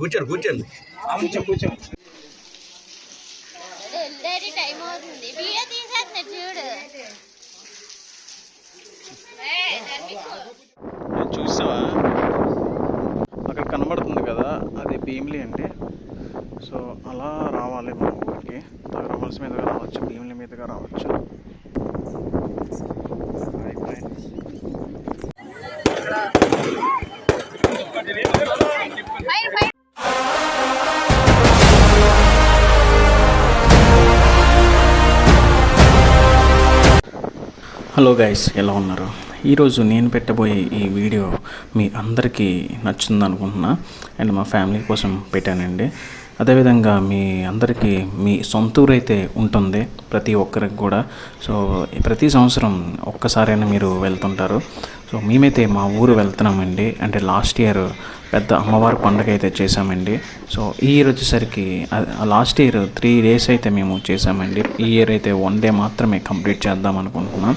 కూర్చోండి కూర్చోండి కూర్చోండి వెళ్ళేది టైం అవుతుంది. వీడియో తీసేస్తున్నా చూడు. చూసావా? అక్కడ కనబడుతుంది కదా అది భీమిలి అండి. సో అలా రావాలి మన ఊరికి. తగర వలస మీదుగా రావచ్చు భీమిలి మీదుగా రావచ్చు. హలో గైస్ ఎలా ఉన్నారు? ఈరోజు నేను పెట్టబోయే ఈ వీడియో మీ అందరికీ నచ్చుతుంది అనుకుంటున్నా అండ్ మా ఫ్యామిలీ కోసం పెట్టానండి. అదేవిధంగా మీ అందరికీ మీ సొంత ఊరు అయితే ఉంటుంది ప్రతి ఒక్కరికి కూడా. సో ప్రతి సంవత్సరం ఒక్కసారైనా మీరు వెళ్తుంటారు. సో మేమైతే మా ఊరు వెళ్తున్నామండి. అంటే లాస్ట్ ఇయర్ పెద్ద అమ్మవారి పండుగ అయితే చేసామండి సో ఈ ఇయర్ వచ్చేసరికి లాస్ట్ ఇయర్ త్రీ డేస్ అయితే మేము చేసామండి ఈ ఇయర్ అయితే వన్ డే మాత్రమే కంప్లీట్ చేద్దాం అనుకుంటున్నాం.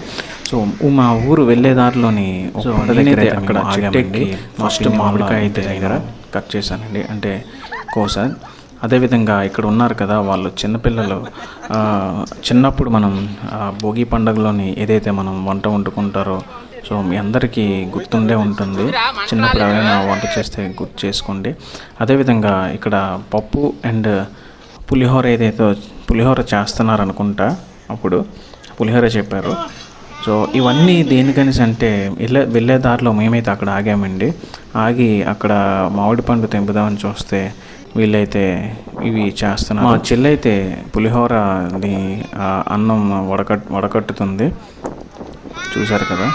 సో మా ఊరు వెళ్ళే దారిలోని అక్కడ ఫస్ట్ మామిడికాయ అయితే దగ్గర కట్ చేశానండి. అంటే కోస అదేవిధంగా ఇక్కడ ఉన్నారు కదా వాళ్ళు చిన్నపిల్లలు. చిన్నప్పుడు మనం భోగి పండుగలోని ఏదైతే మనం వంట వండుకుంటారో సో మీ అందరికీ గుర్తుండే ఉంటుంది. చిన్నప్పుడు ఎవరైనా వంట చేస్తే గుర్తు చేసుకోండి. అదేవిధంగా ఇక్కడ పప్పు అండ్ పులిహోర ఏదైతే పులిహోర చేస్తున్నారు అనుకుంటా అప్పుడు పులిహోర చెప్పారు. సో ఇవన్నీ దేనికనేసి అంటే వెళ్ళే వెళ్ళే దారిలో మేమైతే అక్కడ ఆగామండి. ఆగి అక్కడ మామిడి పండు తెంపుదామని చూస్తే వీళ్ళైతే ఇవి చేస్తున్నారు. మా చెల్లి అయితే అన్నం వడకట్ వడకట్టుతుంది. చూశారు కదా?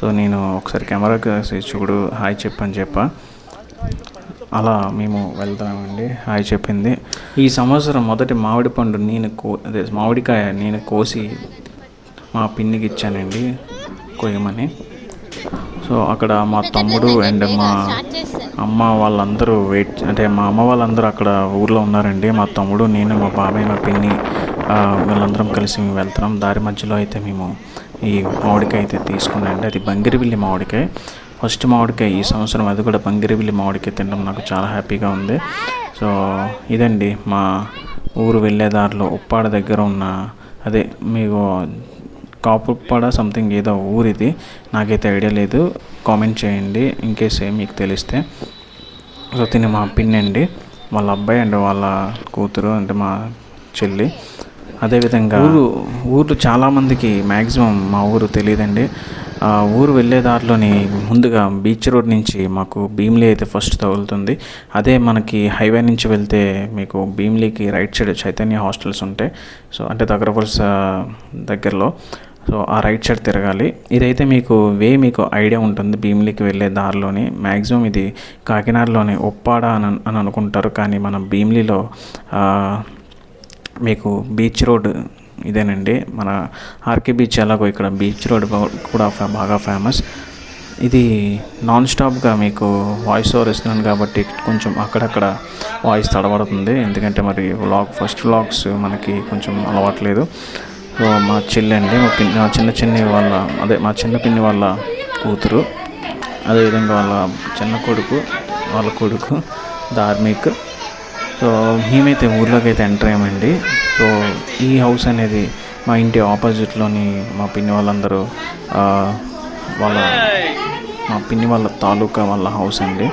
సో నేను ఒకసారి కెమెరాకి చూడు హాయ్ చెప్పని చెప్పా. అలా మేము వెళ్తున్నామండి. హాయ్ చెప్పింది. ఈ సంవత్సరం మొదటి మామిడి పండు నేను కో అదే మామిడికాయ నేను కోసి మా పిన్నికి ఇచ్చానండి కొయ్యమని. సో అక్కడ మా తమ్ముడు అండ్ మా అమ్మ వాళ్ళందరూ వెయిట్ అంటే మా అమ్మ వాళ్ళందరూ అక్కడ ఊర్లో ఉన్నారండి. మా తమ్ముడు నేను మా బాబాయ్ మా పిన్ని వీళ్ళందరం కలిసి మేము వెళ్తున్నాం. దారి మధ్యలో అయితే మేము ఈ మామిడికాయ అయితే తీసుకున్నాండి అది బంగిరివిల్లి మామిడికాయ. ఫస్ట్ మామిడికాయ ఈ సంవత్సరం అది కూడా బంగిరివిల్లి మామిడికాయ తినడం నాకు చాలా హ్యాపీగా ఉంది. సో ఇదండి మా ఊరు వెళ్ళే దారిలో ఉప్పాడ దగ్గర ఉన్న అదే మీకు కాపుపడ సంథింగ్ ఏదో ఊరిది నాకైతే ఐడియా లేదు. కామెంట్ చేయండి. ఇన్ కేస్ మీకు తెలిస్తే. సో తిని మా పిన్ని అండి వాళ్ళ అబ్బాయి అండ్ వాళ్ళ కూతురు అంటే మా చెల్లి. అదేవిధంగా ఊరు ఊరు చాలామందికి మ్యాక్సిమం మా ఊరు తెలియదండి. ఆ ఊరు వెళ్ళే దారిలోని ముందుగా బీచ్ రోడ్ నుంచి మాకు భీమ్లీ అయితే ఫస్ట్ తగులుతుంది. అదే మనకి హైవే నుంచి వెళ్తే మీకు భీమ్లీకి రైట్ సైడ్ చైతన్య హాస్టల్స్ ఉంటాయి. సో అంటే దగ్గర వలస దగ్గరలో. సో ఆ రైట్ సైడ్ తిరగాలి. ఇదైతే మీకు వే మీకు ఐడియా ఉంటుంది భీమిలికి వెళ్ళే దారిలోని. మ్యాక్సిమం ఇది కాకినాడలోని ఉప్పాడ అని అని అనుకుంటారు. కానీ మన భీమిలీలో మీకు బీచ్ రోడ్ ఇదేనండి. మన ఆర్కే బీచ్ ఎలాగో ఇక్కడ బీచ్ రోడ్ కూడా బాగా ఫేమస్. ఇది నాన్ స్టాప్గా మీకు వాయిస్ ఓవర్ ఇస్తున్నాను కాబట్టి కొంచెం అక్కడక్కడ వాయిస్ తడబడుతుంది. ఎందుకంటే మరి వ్లాగ్ ఫస్ట్ వ్లాగ్స్ మనకి కొంచెం అలవాట్లేదు. లేదు మా చెల్లి అండి మా పిన్ని మా చిన్న చిన్ని వాళ్ళ అదే మా చిన్న పిన్ని వాళ్ళ కూతురు. అదేవిధంగా వాళ్ళ చిన్న కొడుకు వాళ్ళ కొడుకు ధార్మిక్. సో మేమైతే ఊర్లోకి అయితే ఎంటర్ అయ్యామండి. సో ఈ హౌస్ అనేది మా ఇంటి ఆపోజిట్లోని మా పిన్ని వాళ్ళందరూ వాళ్ళ మా పిన్ని వాళ్ళ తాలూకా వాళ్ళ హౌస్ అండి.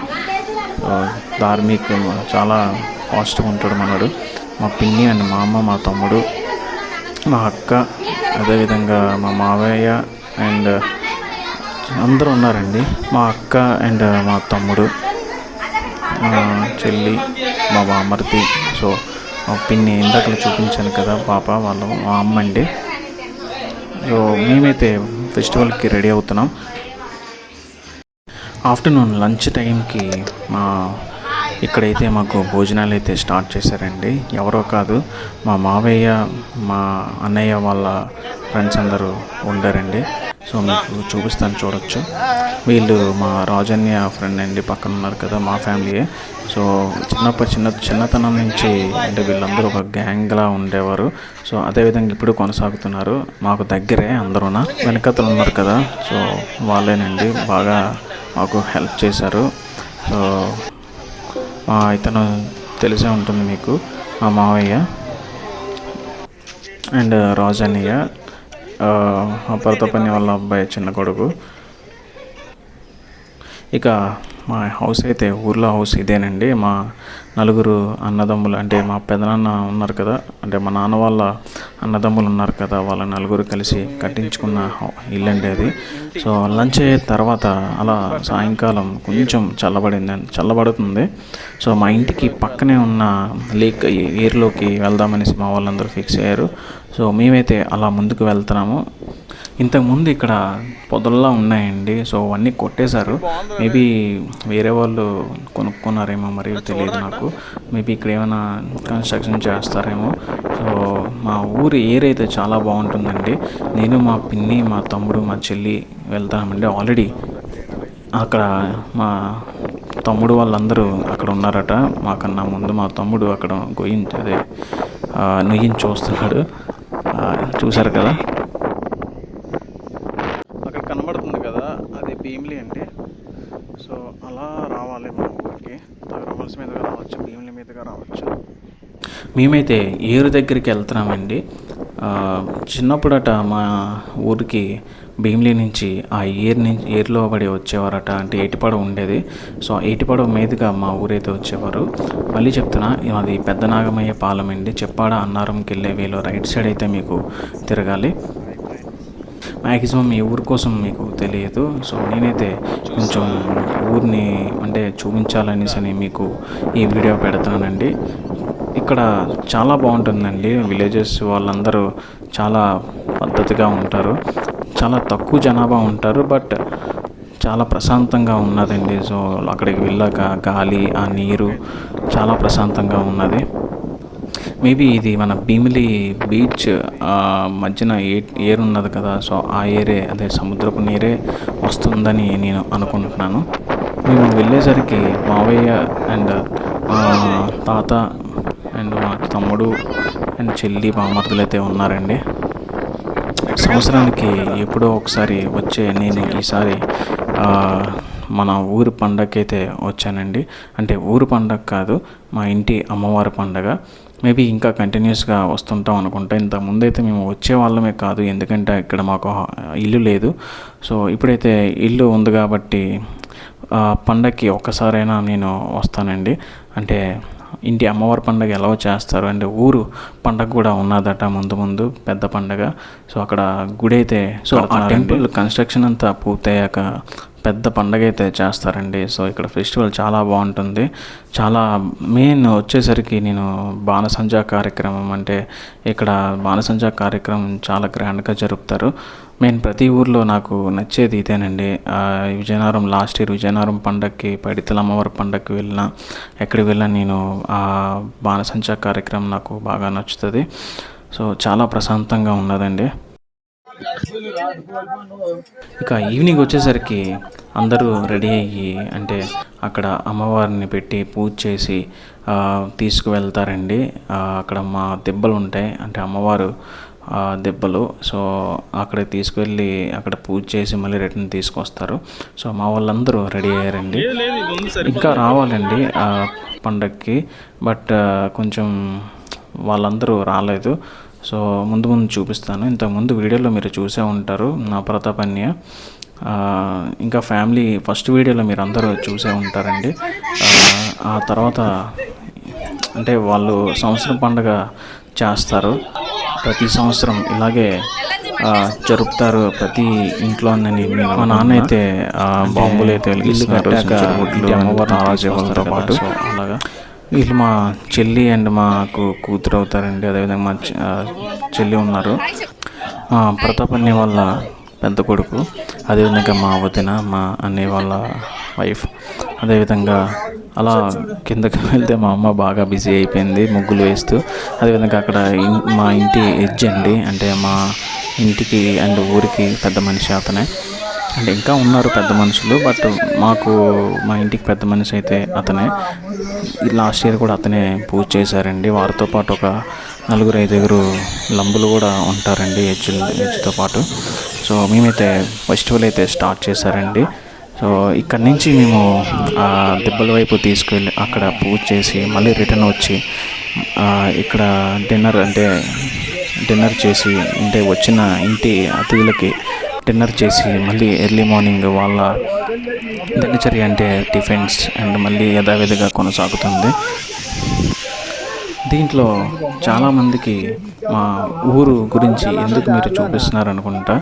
ధార్మిక్ చాలా పాజిటివ్ ఉంటాడు మనడు. మా పిన్ని అండ్ మా అమ్మ మా తమ్ముడు మా అక్క అదేవిధంగా మా మావయ్య అండ్ అందరూ ఉన్నారండి. మా అక్క అండ్ మా తమ్ముడు మా చెల్లి మా బామర్తి సో మా పిన్ని ఇందాక చూపించాను కదా పాప వాళ్ళ మా అమ్మ అండి. సో మేమైతే ఫెస్టివల్కి రెడీ అవుతున్నాం. ఆఫ్టర్నూన్ లంచ్ టైంకి మా ఇక్కడైతే మాకు భోజనాలు అయితే స్టార్ట్ చేశారండి. ఎవరో కాదు మా మావయ్య మా అన్నయ్య వాళ్ళ ఫ్రెండ్స్ అందరూ ఉండారండి. సో మీకు చూపిస్తాను చూడొచ్చు. వీళ్ళు మా రాజన్య ఫ్రెండ్ అండి పక్కన ఉన్నారు కదా మా ఫ్యామిలీయే సో చిన్నప్పటి చిన్న చిన్నతనం నుంచి అంటే వీళ్ళందరూ ఒక గ్యాంగ్లా ఉండేవారు. సో అదేవిధంగా ఇప్పుడు కొనసాగుతున్నారు. మాకు దగ్గరే అందరూన. వెనకతలు ఉన్నారు కదా సో వాళ్ళేనండి బాగా మాకు హెల్ప్ చేశారు. సో ఇతను తెలిసే ఉంటుంది మీకు మా మావయ్య అండ్ రాజన్నయ్య. ఆ, పని వాళ్ళ అబ్బాయి చిన్న కొడుకు. ఇక మా హౌస్ అయితే ఊర్లో హౌస్ ఇదేనండి. మా నలుగురు అన్నదమ్ములు అంటే మా పెదనాన్న ఉన్నారు కదా అంటే మా నాన్న వాళ్ళ అన్నదమ్ములు ఉన్నారు కదా వాళ్ళ నలుగురు కలిసి కట్టించుకున్న ఇల్లు అండి అది. సో లంచ్ అయ్యే తర్వాత అలా సాయంకాలం కొంచెం చల్లబడింది చల్లబడుతుంది. సో మా ఇంటికి పక్కనే ఉన్న లేక్ ఏర్లోకి వెళ్దామనేసి మా వాళ్ళందరూ ఫిక్స్ అయ్యారు. సో మేమైతే అలా ముందుకు వెళ్తున్నాము. ఇంతకుముందు ఇక్కడ పొదల్లా ఉన్నాయండి. సో అవన్నీ కొట్టేశారు. మేబీ వేరే వాళ్ళు కొనుక్కున్నారేమో మరి తెలియదు నాకు. మేబీ ఇక్కడ ఏమైనా కన్స్ట్రక్షన్ చేస్తారేమో. సో మా ఊరు ఏర్ అయితే చాలా బాగుంటుందండి. నేను మా పిన్ని మా తమ్ముడు మా చెల్లి వెళ్తామండి ఆల్రెడీ. అక్కడ మా తమ్ముడు వాళ్ళందరూ అక్కడ ఉన్నారట. మాకన్నా ముందు మా తమ్ముడు అక్కడ గొయ్యించి అదే చూస్తున్నాడు. చూశారు కదా అక్కడ కనబడుతుంది కదా అది భీమిలి అంటే సో అలా రావాలి మన ఊరికి తగరవలస మీదుగా రావచ్చు భీముల మీదుగా రావచ్చు. మేమైతే ఏరు దగ్గరికి వెళ్తున్నామండి. చిన్నప్పుడట మా ఊరికి భీమిలీ నుంచి ఆ ఏర్ నుంచి ఏర్లో పడి వచ్చేవారట అంటే ఏటిపడవ ఉండేది. సో ఆ ఏటిపడవ మీదుగా మా ఊరైతే వచ్చేవారు. మళ్ళీ చెప్తున్నా అది పెద్ద నాగమయ్య పాలెం అండి. చెప్పాడ అన్నారంకి వెళ్ళే వేలో రైట్ సైడ్ అయితే మీకు తిరగాలి. మ్యాక్సిమం ఈ ఊరు కోసం మీకు తెలియదు. సో నేనైతే కొంచెం ఊరిని అంటే చూపించాలనేసి అని మీకు ఈ వీడియో పెడతానండి. ఇక్కడ చాలా బాగుంటుందండి. విలేజెస్ వాళ్ళందరూ చాలా పద్ధతిగా ఉంటారు. చాలా తక్కువ జనాభా ఉంటారు. బట్ చాలా ప్రశాంతంగా ఉన్నదండి. సో అక్కడికి వెళ్ళాక గాలి ఆ నీరు చాలా ప్రశాంతంగా ఉన్నది. మేబీ ఇది మన భీమిలి బీచ్ మధ్యన ఏ ఏరు ఉన్నది కదా సో ఆ ఏరే అదే సముద్రపు నీరే వస్తుందని నేను అనుకుంటున్నాను. మేము వెళ్ళేసరికి మావయ్య అండ్ తాత అండ్ మా తమ్ముడు అండ్ చెల్లి బామర్దులు అయితే ఉన్నారండి. సంవత్సరానికి ఎప్పుడో ఒకసారి వచ్చే నేను ఈసారి మన ఊరు పండగకైతే వచ్చానండి. అంటే ఊరు పండగ కాదు మా ఇంటి అమ్మవారి పండగ. మేబీ ఇంకా కంటిన్యూస్గా వస్తుంటాం అనుకుంటా. ఇంత ముందైతే మేము వచ్చే వాళ్ళమే కాదు ఎందుకంటే ఇక్కడ మాకు ఇల్లు లేదు. సో ఇప్పుడైతే ఇల్లు ఉంది కాబట్టి పండగకి ఒక్కసారైనా నేను వస్తానండి. అంటే ఇంటి అమ్మవారి పండగ ఎలా చేస్తారు? అంటే ఊరు పండగ కూడా ఉన్నదట ముందు ముందు పెద్ద పండగ. సో అక్కడ గుడి అయితే సో ఆ టెంపుల్ కన్స్ట్రక్షన్ అంతా పూర్తయ్యాక పెద్ద పండగ అయితే చేస్తారండి. సో ఇక్కడ ఫెస్టివల్ చాలా బాగుంటుంది. చాలా మెయిన్ వచ్చేసరికి నేను బాణసంచా కార్యక్రమం అంటే ఇక్కడ బాణసంచా కార్యక్రమం చాలా గ్రాండ్గా జరుపుతారు. మెయిన్ ప్రతి ఊర్లో నాకు నచ్చేది ఇదేనండి. విజయనగరం లాస్ట్ ఇయర్ విజయనగరం పండగకి పడితల అమ్మవారి పండగకి వెళ్ళిన ఎక్కడికి వెళ్ళినా నేను ఆ బాణసంచా కార్యక్రమం నాకు బాగా నచ్చుతుంది. సో చాలా ప్రశాంతంగా ఉన్నదండి. ఇక ఈవినింగ్ వచ్చేసరికి అందరూ రెడీ అయ్యి అంటే అక్కడ అమ్మవారిని పెట్టి పూజ చేసి తీసుకువెళ్తారండి. అక్కడ మా దెబ్బలు ఉంటాయి. అంటే అమ్మవారు దెబ్బలు. సో అక్కడ తీసుకువెళ్ళి అక్కడ పూజ చేసి మళ్ళీ రిటర్న్ తీసుకొస్తారు. సో మా వాళ్ళందరూ రెడీ అయ్యారండి. ఇంకా రావాలండి పండక్కి. పండగకి బట్ కొంచెం వాళ్ళందరూ రాలేదు. సో ముందు ముందు చూపిస్తాను. ఇంతకుముందు వీడియోలో మీరు చూసే ఉంటారు నా ప్రతాపన్య. ఇంకా ఫ్యామిలీ ఫస్ట్ వీడియోలో మీరు అందరూ చూసే ఉంటారండి. ఆ, తర్వాత అంటే వాళ్ళు సంవత్సరం పండుగ చేస్తారు. ప్రతి సంవత్సరం ఇలాగే జరుపుతారు ప్రతి ఇంట్లో మా నాన్న అయితే బాంబులు అయితే చుంచురుముట్లు, తారాజువలతో పాటు. అలాగా. వీళ్ళు మా చెల్లి అండ్ మాకు కూతురు అవుతారండి. అదేవిధంగా మా చెల్లి ఉన్నారు. మా ప్రతాప్ అన్నయ్య వాళ్ళ పెద్ద కొడుకు అదేవిధంగా మా వదిన మా అన్నయ్య వాళ్ళ వైఫ్ అదేవిధంగా అలా కిందకి వెళ్తే మా అమ్మ బాగా బిజీ అయిపోయింది ముగ్గులు వేస్తూ. అదేవిధంగా అక్కడ మా ఇంటి ఎడ్జ్ అండి. అంటే మా ఇంటికి అండ్ ఊరికి పెద్ద మనిషి అతనే. అంటే ఇంకా ఉన్నారు పెద్ద మనుషులు బట్ మాకు మా ఇంటికి పెద్ద మనిషి అయితే అతనే. లాస్ట్ ఇయర్ కూడా అతనే పూజ చేశారండి. వారితో పాటు ఒక నలుగురు ఐదుగురు లంబులు కూడా ఉంటారండి ఎడ్జ్ ఎడ్జ్తో పాటు. సో మేమైతే ఫెస్టివల్ అయితే స్టార్ట్ చేశారండి. సో ఇక్కడ నుంచి మేము ఆ దిబ్బల వైపు తీసుకెళ్ళి అక్కడ పూజ చేసి మళ్ళీ రిటర్న్ వచ్చి ఇక్కడ డిన్నర్ అంటే డిన్నర్ చేసి అంటే వచ్చిన ఇంటి అతిథులకి డిన్నర్ చేసి మళ్ళీ ఎర్లీ మార్నింగ్ వాళ్ళ దినచర్య అంటే టిఫిన్స్ అండ్ మళ్ళీ యథావిధిగా కొనసాగుతుంది. దీంట్లో చాలామందికి మా ఊరు గురించి ఎందుకు మీరు చూపిస్తున్నారు అనుకుంటా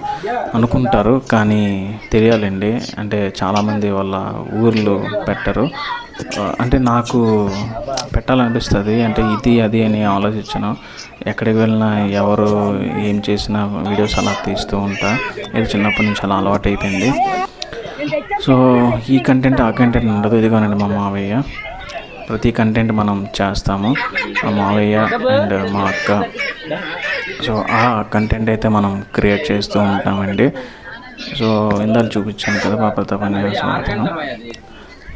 అనుకుంటారు కానీ తెలియాలండి. అంటే చాలామంది వాళ్ళ ఊర్లు పెట్టరు. అంటే నాకు పెట్టాలనిపిస్తుంది. అంటే ఇది అది అని ఆలోచించను. ఎక్కడికి వెళ్ళినా ఎవరు ఏం చేసినా వీడియోస్ అలా తీస్తూ ఉంటా. ఇది చిన్నప్పటి నుంచి అలా అలవాటు అయిపోయింది సో ఈ కంటెంట్ ఆ కంటెంట్ ఉండదు. ఇదిగోనండి మా మావయ్య. ప్రతి కంటెంట్ మనం చేస్తాము. మా మావయ్య అండ్ మా అక్క. సో ఆ కంటెంట్ అయితే మనం క్రియేట్ చేస్తూ ఉంటామండి. సో ఇందాక చూపించాను కదా పాప పని అతను.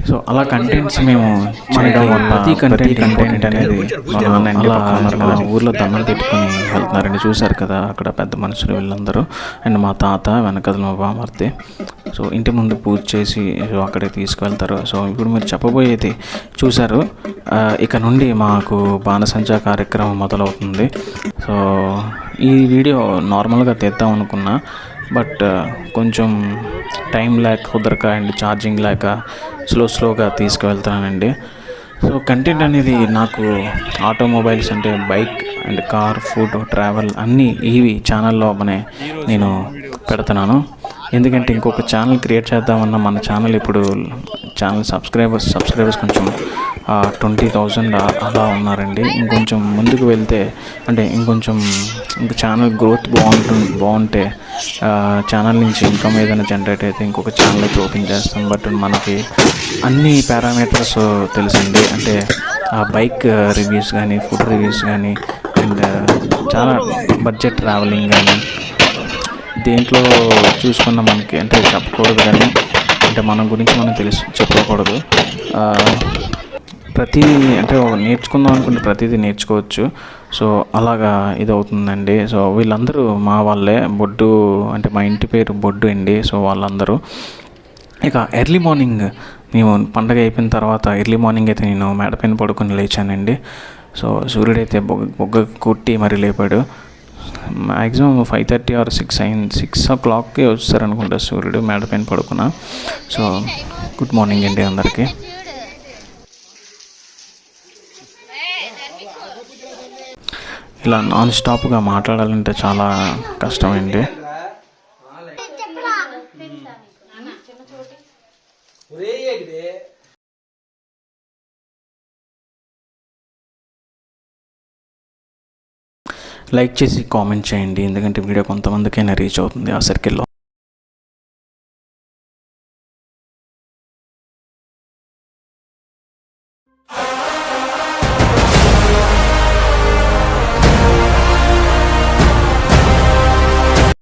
సో అలా కంటెంట్స్ మేము చేయడం వల్ల ప్రతి కంటెంట్ కంటెంట్ అనేది కదా, ఊర్లో దండం పెట్టుకుని వెళ్తున్నారండి చూశారు కదా అక్కడ పెద్ద మనుషులు వీళ్ళందరూ. అండ్ మా తాత వెనకదల మా బామర్తి సో ఇంటి ముందు పూజ చేసి సో అక్కడికి తీసుకువెళ్తారు. సో ఇప్పుడు మీరు చెప్పబోయేది చూశారు. ఇక నుండి మాకు బాణసంచా కార్యక్రమం మొదలవుతుంది. సో ఈ వీడియో నార్మల్గా తెద్దాం అనుకున్నా బట్ కొంచెం టైం లేక కుదరక అండ్ ఛార్జింగ్ లేక స్లో స్లోగా తీసుకువెళ్తానండి. సో కంటెంట్ అనేది నాకు ఆటోమొబైల్స్ అంటే bike and car food travel అన్నీ ఇవి ఛానల్లో అనే నేను పెడుతున్నాను. ఎందుకంటే ఇంకొక ఛానల్ క్రియేట్ చేద్దామన్న మన ఛానల్ ఇప్పుడు ఛానల్ సబ్స్క్రైబర్స్ సబ్స్క్రైబర్స్ కొంచెం ట్వంటీ థౌజండ్ అలా ఉన్నారండి. ఇంకొంచెం ముందుకు వెళ్తే అంటే ఇంకొంచెం ఇంకా ఛానల్ గ్రోత్ బాగుంటుంది బాగుంటే ఛానల్ నుంచి ఇన్కమ్ ఏదైనా జనరేట్ అయితే ఇంకొక ఛానల్ అయితే ఓపెన్ చేస్తాం. బట్ మనకి అన్ని పారామీటర్స్ తెలుసండి. అంటే ఆ బైక్ రివ్యూస్ కానీ ఫుడ్ రివ్యూస్ కానీ అండ్ చాలా బడ్జెట్ ట్రావెలింగ్ కానీ దేంట్లో చూసుకున్న మనకి అంటే చెప్పకూడదు కానీ అంటే మన గురించి మనం తెలుసు చెప్పకూడదు. ప్రతి అంటే నేర్చుకుందాం అనుకుంటే ప్రతిదీ నేర్చుకోవచ్చు. సో అలాగా ఇది అవుతుందండి సో వీళ్ళందరూ మా వాళ్ళే. బొడ్డు అంటే మా ఇంటి పేరు బొడ్డు అండి. సో వాళ్ళందరూ. ఇక ఎర్లీ మార్నింగ్ మేము పండగ అయిపోయిన తర్వాత ఎర్లీ మార్నింగ్ అయితే నేను మేడపైన పడుకొని లేచానండి. సో సూర్యుడైతే బొగ్గ బొగ్గ కొట్టి మరి లేపాడు. Maximum five thirty or six అయింది. సిక్స్ ఓ క్లాక్కి వచ్చారనుకుంటా సూర్యుడు మేడపైన పడుకున్నా. సో గుడ్ మార్నింగ్ అండి అందరికీ. ఇలా నాన్ స్టాప్గా మాట్లాడాలంటే చాలా కష్టమండి. లైక్ చేసి కామెంట్ చేయండి. ఎందుకంటే వీడియో కొంతమందికైనా రీచ్ అవుతుంది ఆ సర్కిల్లో.